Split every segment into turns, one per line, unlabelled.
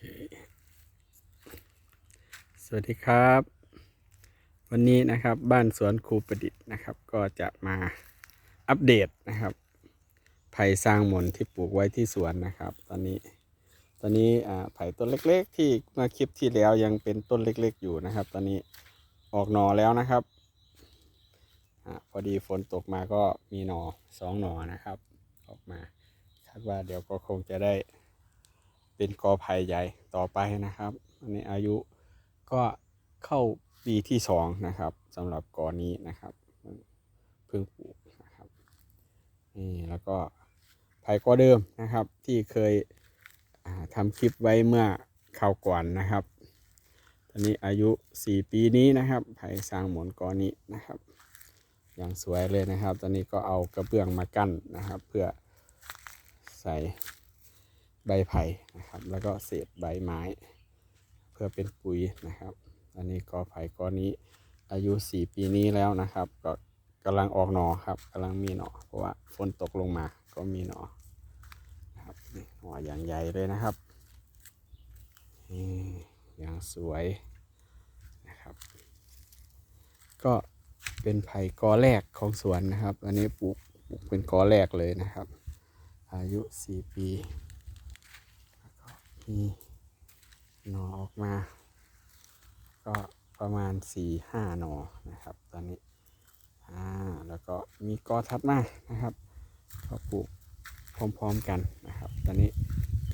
คสวัสดีครับ วันนี้นะครับบ้านสวนครูประดิษฐ์นะครับ ก็จะมาอัปเดตนะครับไผ่สร้างหมนที่ปลูกไว้ที่สวนนะครับ ตอนนี้ตอนนี้อ่าไผ่ต้นเล็ก ๆ ที่เมื่อคลิปที่แล้วยังเป็นต้นเล็ก ๆ อยู่นะครับ ตอนนี้ออกหนอแล้วนะครับอพอดีฝนตกมาก็มีหนอสองหนอนะครับ ออกมาคาดว่าเดี๋ยวก็คงจะได้ เป็นกอไผ่ใหญ่ต่อไปนะครับ อันนี้อายุก็เข้าปีที่สองนะครับสำหรับกอนี้นะครับเพิ่งปลูกนะครับนี่แล้วก็ไผ่กอเดิมนะครับที่เคยทำคลิปไว้เมื่อคราวก่อนนะครับ ตอนนี้อายุ 4 ปีนี้นะครับ ไผ่สร้างหมอนกอนี้นะครับอย่างสวยเลยนะครับ ตอนนี้ก็เอากระเบื้องมากั้นนะครับ เพื่อใส่ ใบไผ่นะครับ แล้วก็เศษใบไม้ เพื่อเป็นปุ๋ยนะครับ อันนี้กอไผ่กอนี้อายุ 4 ปีนี้แล้วนะครับ ก็กำลังออกหน่อครับกำลังมีหน่อเพราะว่าฝนตกลงมาก็มีหน่อนะครับหน่ออย่างใหญ่เลยนะครับนี่อย่างสวยนะครับ ก็เป็นไผ่กอแรกของสวนนะครับ อันนี้ปลูกปลูกเป็นกอแรกเลยนะครับ อายุ 4 ปี มีหน่อออกมา ก็ประมาณ4 5หน่อนะครับ ตอนนี้อ่าแล้วก็มีกอทัดมานะครับ ก็ปลูกพร้อมๆกันนะครับ ตอนนี้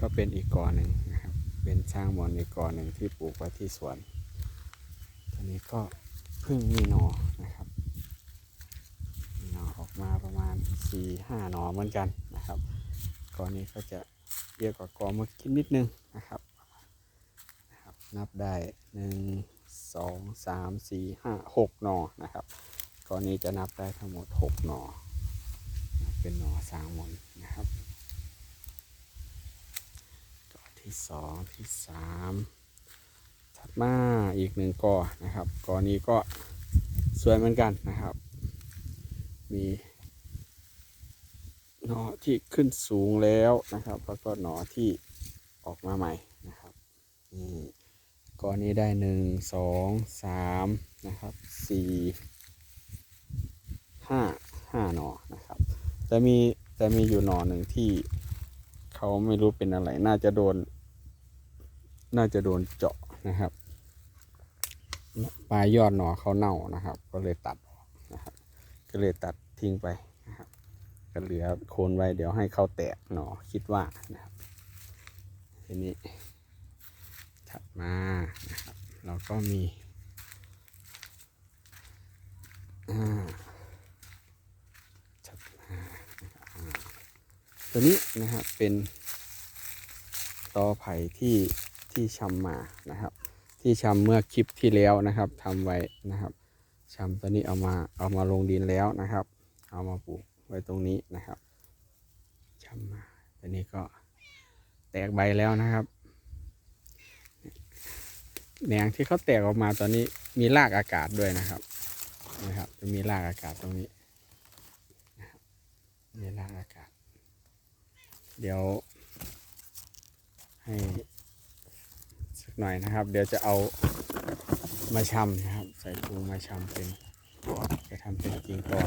ก็เป็นอีกกอหนึ่งนะครับ เป็นช่างมอนอีกกอหนึ่งที่ปลูกไว้ที่สวน ตอนนี้ก็เพิ่งมีหนอนะครับหนอออกมาประมาณ4 5หนอเหมือนกันนะครับกอนี้ก็จะ เยอะกว่ากอมื่อกี้นิดนึงนะครับนะครับ นับได้หนึ่งสองสามสี่ห้าหกหนอนะครับกอนี้จะนับได้ทั้งหมดหกหนอเป็นหนอสางมนนะครับกอที่สองที่สามถัดมาอีกหนึ่งกอนะครับกอนี้ก็สวยเหมือนกันนะครับ มี นอที่ขึ้นสูงแล้วนะครับ แล้วก็หนอที่ออกมาใหม่นะครับนี่ก้อนนี้ได้หนึ่งสองสามนะครับสี่ห้าห้าหนอนะครับ แต่มีแต่มีอยู่หนอหนึ่งที่เขาไม่รู้เป็นอะไร น่าจะโดน น่าจะโดนเจาะนะครับปลายยอดหนอเขาเน่านะครับ ก็เลยตัดออกนะครับ ก็เลยตัดทิ้งไป ก็เหลือโคนไว้เดี๋ยวให้เขาแตกหนอคิดว่านะครับทีนี้ถัดมานะครับเราก็มีอ่าถัดมาอ่าตัวนี้นะครับเป็นตอไผ่ที่ที่ชำมานะครับ ที่ชำเมื่อคลิปที่แล้วนะครับทำไว้นะครับชำตัวนี้เอามาเอามาลงดินแล้วนะครับ เอามาปลูก ไว้ตรงนี้นะครับชำมาตัวนี้ก็แตกใบแล้วนะครับแหนงที่เขาแตกออกมาตอนนี้มีรากอากาศด้วยนะครับนะครับ จะมีรากอากาศตรงนี้นะมีรากอากาศ เดี๋ยว ให้สักหน่อยนะครับ เดี๋ยวจะเอามาชำนะครับ ใส่ถุงมาชำเป็นจะทำเป็นกิ่งก้อน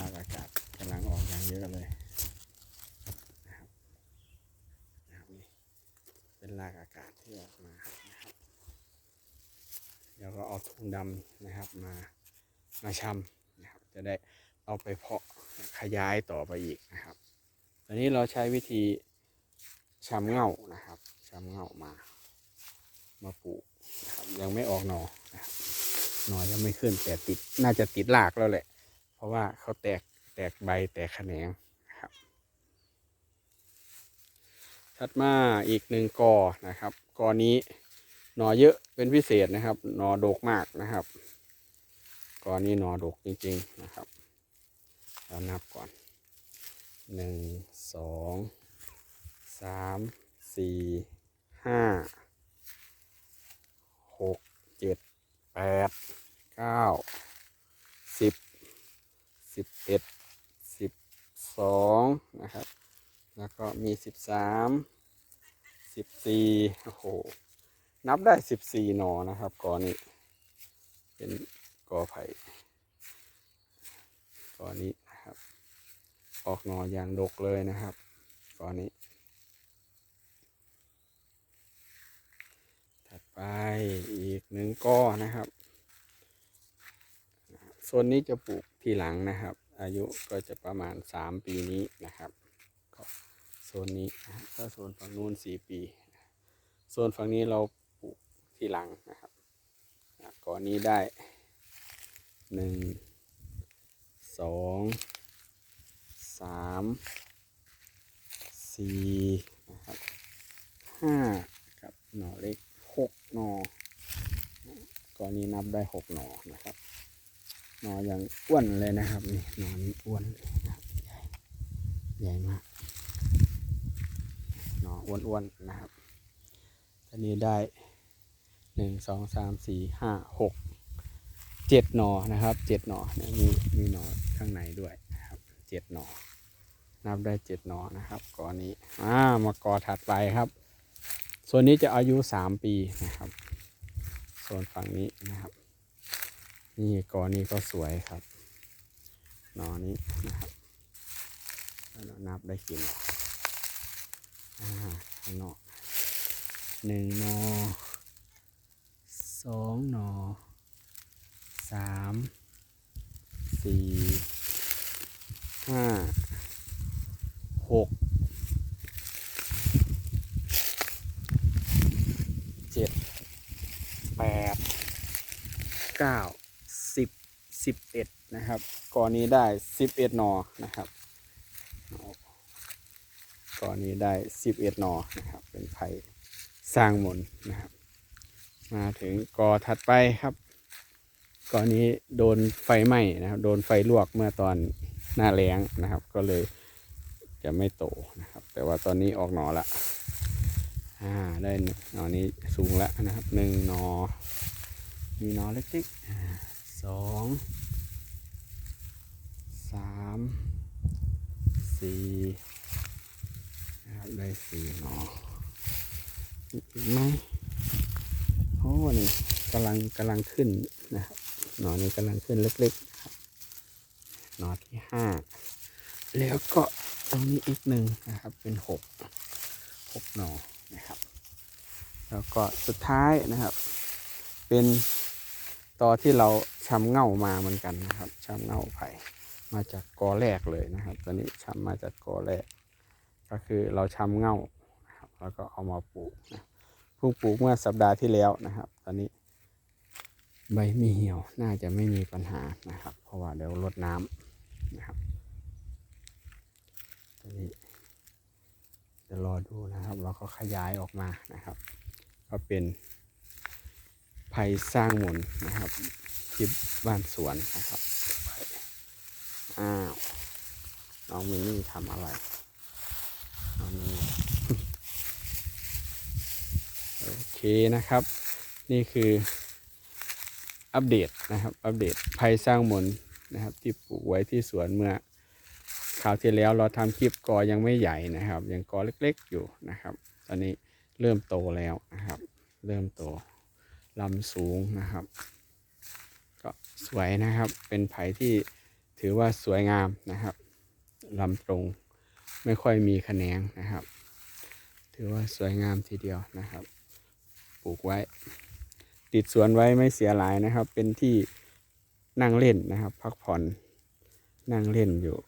มากอากาศำลังออกอย่างเยอะเลยนะครับนะครับนี่เป็นรากอากาศที่ออกมานะครับเดี๋ยวก็เอาถุงดำนะครับมามาชำนะครับ จะได้เอาไปเพาะขยายต่อไปอีกนะครับตอนนี้เราใช้วิธีชำเง่านะครับชำเง่ามา มาปลูกนะครับยังไม่ออกหนอนะครับหนอยังไม่ขึ้นแต่ติดน่าจะติดรากแล้วแหละ เพราะว่าเขาแตก แตกใบแตกแขนงครับ ถัดมาอีกหนึ่งกอนะครับ กอนี้หนอเยอะเป็นพิเศษนะครับ หน่อดกมากนะครับกอนี้หน่อดกจริงๆนะครับ เรานับก่อนหนึ่งสองสามสี่ห้าหกเจ็ดแปดเก้าสิบสิบเอ็ด สองนะครับ แล้วก็มีสิบสามสิบสี่โอ้โห นับได้สิบสี่หนอนะครับกอนี้เป็นกอไผ่กอนี้นะครับ ออกหนออย่างดกเลยนะครับกอนี้ ถัดไปอีกหนึ่งก้อนะครับโซนนี้จะปลูกทีหลังนะครับ อายุก็จะประมาณสามปีนี้นะครับก็โซนนี้นะถ้าโซนฝั่งนู้นสี่ปี โซนฝั่งนี้เราปลูกที่หลังนะครับก่อนนี้ได้หนึ่งสองสามสี่นะครับห้าครับหน่อเล็กหกหน่อก่อนนี้นับได้หกหน่อนะครับ น่ออย่างอ้วนเลยนะครับนี่หนอนี้อ้วนเลยนะครับใหญ่ใหญ่มากหน่ออ้วนๆนะครับอันนี้ได้หนึ่งสองสามสี่ห้าหกเจ็ดหนอนะครับเจ็ดหนอเนี่ยมีมีหนอข้างในด้วยนะครับเจ็ดหนอนับได้เจ็ดหนอนะครับกอนี้อ่ามากอถัดไปครับ ส่วนนี้จะอายุสามปีนะครับโซนฝั่งนี้นะครับ นี่กอนี้ก็สวยครับนอนี้นะครับแล้วนับได้กี่หนออ่าข้างนอหนึ่งหนอสองหนอสามสี่ห้าหกเจ็ดแปดเก้า สิบเอ็ดนะครับก่อนนี้ได้สิบเอ็ดหนอนะครับก่อนนี้ได้สิบเอ็ดหนอนะครับ เป็นไผ่สร้างมนนะครับ มาถึงกอถัดไปครับกอนี้โดนไฟไหม้นะครับ โดนไฟลวกเมื่อตอนหน้าแล้งนะครับ ก็เลยจะไม่โตนะครับ แต่ว่าตอนนี้ออกหนอละอ่าได้หนึ่งหนอนี้สูงแล้วนะครับหนึ่งหนอมีหนอเล็กๆ สองสามสี่นะครับได้สี่หนออีกไหมโอ้นี่กำลังกำลังขึ้นนะครับหนอนนี้กำลังขึ้นเล็กๆครับหนอที่ห้าแล้วก็ตรงนี้อีกหนึ่งนะครับเป็นหกหกหนอนะครับ แล้วก็สุดท้ายนะครับ เป็น ตอที่เราชำเง่ามาเหมือนกันนะครับชำเง่าไผ่มาจากกอแรกเลยนะครับ ตัวนี้ชำมาจากกอแรก ก็คือเราชำเง่านะครับแล้วก็เอามาปลูกนะเพิ่งปลูกเมื่อสัปดาห์ที่แล้วนะครับ ตอนนี้ ใบไม่เหี่ยวน่าจะไม่มีปัญหานะครับ เพราะว่าเดี๋ยวรดน้ำนะครับตอนนี้จะรอดูนะครับ เราก็ขยายออกมานะครับ ก็เป็น ไผ่สร้างมนนะครับที่บ้านสวนนะครับอ้าวน้องมินนี่ทำอะไรเอานี้โอเคนะครับ นี่คืออัปเดตนะครับ อัปเดตภัยสร้างมนนะครับ ที่ปลูกไว้ที่สวนเมื่อคราวที่แล้วเราทำคลิปกอยังไม่ใหญ่นะครับ ยังกอเล็กๆอยู่นะครับ ตอนนี้เริ่มโตแล้วนะครับ เริ่มโต ลำสูงนะครับ ก็สวยนะครับ เป็นไผ่ที่ถือว่าสวยงามนะครับลำตรงไม่ค่อยมีแขนงนะครับ ถือว่าสวยงามทีเดียวนะครับ ปลูกไว้ ติดสวนไว้ไม่เสียหลายนะครับ เป็นที่นั่งเล่นนะครับ พักผ่อนนั่งเล่นอยู่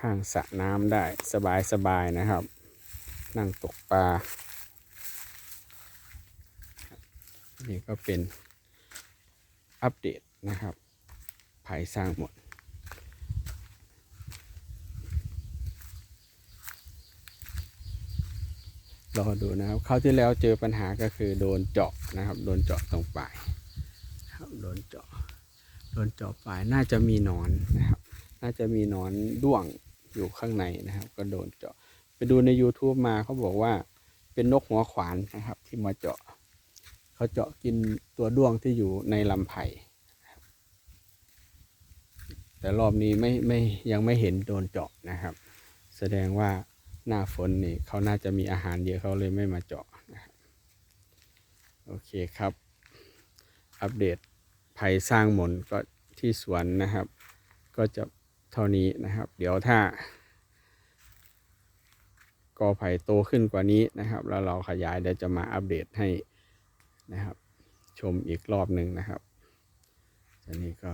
ข้างสระน้ำได้สบายสบายๆนะครับ นั่งตกปลา นี่ก็เป็นอัปเดตนะครับภายสร้างหมด รอดูนะครับคราวที่แล้วเจอปัญหาก็คือโดนเจาะนะครับ โดนเจาะตรงปลายครับโดนเจาะโดนเจาะปลายน่าจะมีนอนนะครับ น่าจะมีนอนด้วงอยู่ข้างในนะครับ ก็โดนเจาะไปดูใน YouTube มาเขาบอกว่าเป็นนกหัวขวานนะครับ ที่มาเจาะ เขาเจาะกินตัวด้วงที่อยู่ในลำไผ่แต่รอบนี้ไม่ไม่ยังไม่เห็นโดนเจาะนะครับ แสดงว่าหน้าฝนนี่เขาน่าจะมีอาหารเยอะเขาเลยไม่มาเจาะนะครับโอเคครับ อัปเดตไผ่สร้างหมนก็ที่สวนนะครับ ก็จะเท่านี้นะครับ เดี๋ยวถ้ากอไผ่โตขึ้นกว่านี้นะครับ แล้วเราขยายเดี๋ยวจะมาอัปเดตให้ นะครับ ชมอีกรอบหนึ่งนะครับอันนี้ก็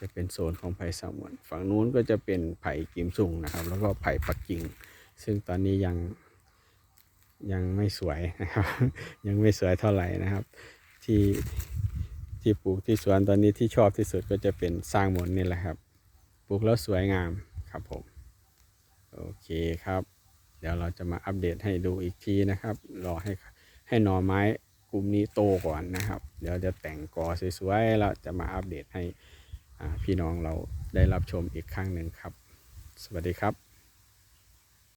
จะเป็นโซนของไผ่สมวนฝั่งนู้นก็จะเป็นไผ่กิมซุงนะครับ แล้วก็ไผ่ปักกิ่ง ซึ่งตอนนี้ยังยังไม่สวยนะครับ ยังไม่สวยเท่าไหร่นะครับ ที่ที่ปลูกที่สวนตอนนี้ที่ชอบที่สุดก็จะเป็นสร้างมนนี่แหละครับ ปลูกแล้วสวยงามครับผม โอเคครับ เดี๋ยวเราจะมาอัปเดตให้ดูอีกทีนะครับ รอให้ให้หน่อไม้ กลุ่มนี้โตก่อนนะครับ เดี๋ยวจะแต่งกอสวยๆแล้วจะมาอัปเดตให้พี่น้องเราได้รับชมอีกครั้งหนึ่งครับ สวัสดีครับ